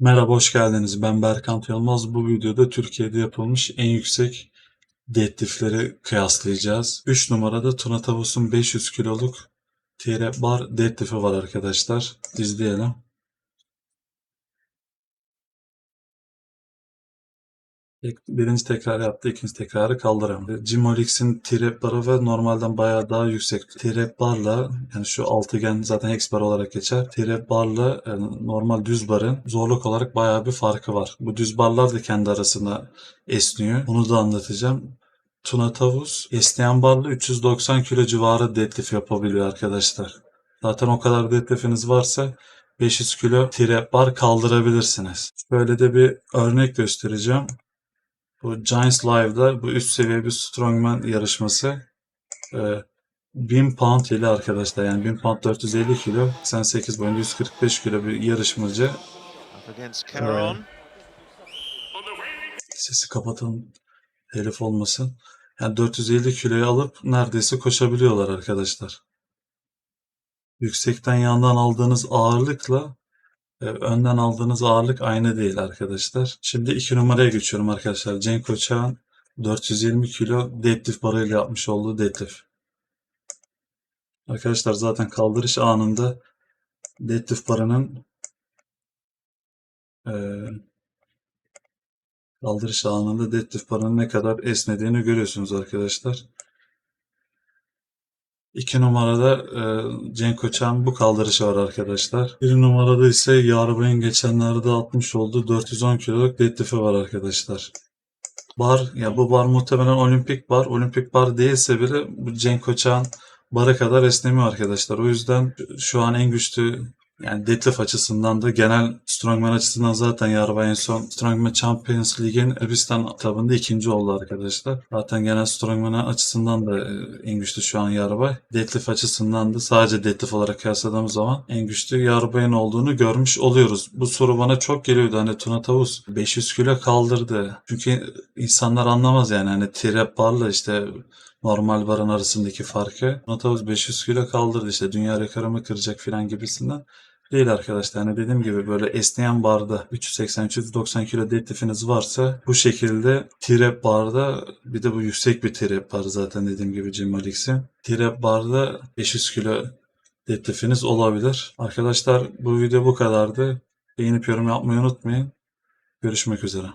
Merhaba, hoş geldiniz. Ben Berkant Yılmaz. Bu videoda Türkiye'de yapılmış en yüksek deadliftleri kıyaslayacağız. 3 numarada Tuna Tavus'un 500 kiloluk TR bar deadlift'i var arkadaşlar. İzleyelim. Birinci tekrar yaptı, ikinci tekrarı kaldıramıyor. Jim Olix'in T-Rep barı ve normalden bayağı daha yüksek. T-Rep barla yani şu altıgen zaten hex bar olarak geçer. T-Rep barla yani normal düz barın zorluk olarak bayağı bir farkı var. Bu düz barlar da kendi arasında esniyor. Bunu da anlatacağım. Tuna Tavus esneyen barla 390 kilo civarı deadlift yapabiliyor arkadaşlar. Zaten o kadar deadlift'iniz varsa 500 kilo T-Rep bar kaldırabilirsiniz. Böyle de bir örnek göstereceğim. Bu Giants Live'da bu üst seviye bir strongman yarışması. Ee, 1000 pound ile arkadaşlar yani 1000 pound 450 kilo 88 boyunda 145 kilo bir yarışmacı. Sesi kapatalım telif olmasın. Yani 450 kiloyu alıp neredeyse koşabiliyorlar arkadaşlar. Yüksekten yandan aldığınız ağırlıkla e, önden aldığınız ağırlık aynı değil arkadaşlar. Şimdi iki numaraya geçiyorum arkadaşlar. Cenk Koçak'ın 420 kilo deadlift barıyla yapmış olduğu deadlift. Arkadaşlar zaten kaldırış anında deadlift barının e, kaldırış anında deadlift barının ne kadar esnediğini görüyorsunuz arkadaşlar. İki numarada e, Cenk Koçak'ın bu kaldırışı var arkadaşlar. Bir numarada ise Yarbay'ın geçenlerde atmış olduğu 410 kiloluk deadlift'i var arkadaşlar. Bar, ya bu bar muhtemelen olimpik bar. Olimpik bar değilse bile bu Cenk Koçak'ın bara kadar esnemiyor arkadaşlar. O yüzden şu an en güçlü yani deadlift açısından da genel strongman açısından zaten Yarbay en son Strongman Champions League'in Elbistan tabında ikinci oldu arkadaşlar. Zaten genel strongman açısından da e, en güçlü şu an Yarbay. Deadlift açısından da sadece deadlift olarak kıyasladığımız zaman en güçlü Yarbay'ın olduğunu görmüş oluyoruz. Bu soru bana çok geliyordu. Hani Tuna Tavus 500 kilo kaldırdı. Çünkü insanlar anlamaz yani hani trap barla işte normal barın arasındaki farkı. Tuna Tavus 500 kilo kaldırdı işte dünya rekorumu kıracak falan gibisinden. Değil arkadaşlar. Hani dediğim gibi böyle esneyen barda 380-390 kilo deadlift'iniz varsa bu şekilde T-Rep barda bir de bu yüksek bir T-Rep bar zaten dediğim gibi Jim Alex'in. T-Rep barda 500 kilo deadlift'iniz olabilir. Arkadaşlar bu video bu kadardı. Beğenip yorum yapmayı unutmayın. Görüşmek üzere.